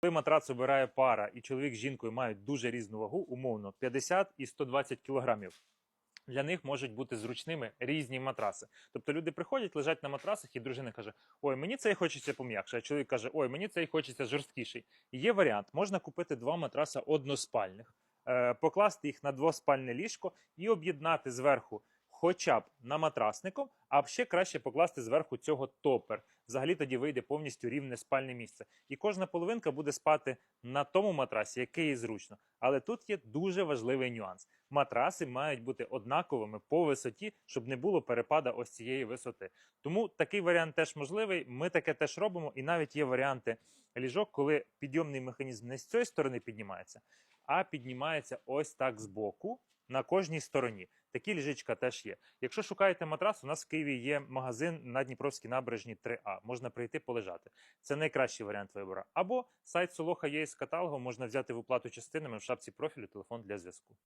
Коли матрац обирає пара і чоловік з жінкою мають дуже різну вагу, умовно 50 і 120 кілограмів. Для них можуть бути зручними різні матраси. Тобто люди приходять, лежать на матрасах, і дружина каже: Ой, мені цей хочеться пом'якше. А чоловік каже: Ой, мені цей хочеться жорсткіший. Є варіант: можна купити два матраса односпальних, е, покласти їх на двоспальне ліжко і об'єднати зверху. Хоча б на матрасником, а ще краще покласти зверху цього топер. Взагалі тоді вийде повністю рівне спальне місце. І кожна половинка буде спати на тому матрасі, який їй зручно. Але тут є дуже важливий нюанс: матраси мають бути однаковими по висоті, щоб не було перепада ось цієї висоти. Тому такий варіант теж можливий. Ми таке теж робимо, і навіть є варіанти ліжок, коли підйомний механізм не з цієї сторони піднімається, а піднімається ось так збоку. На кожній стороні такі ліжечка теж є. Якщо шукаєте матрас, у нас в Києві є магазин на Дніпровській набережні 3А. Можна прийти полежати. Це найкращий варіант вибору. Або сайт Солоха є з каталогом, можна взяти в оплату частинами шапці профілю телефон для зв'язку.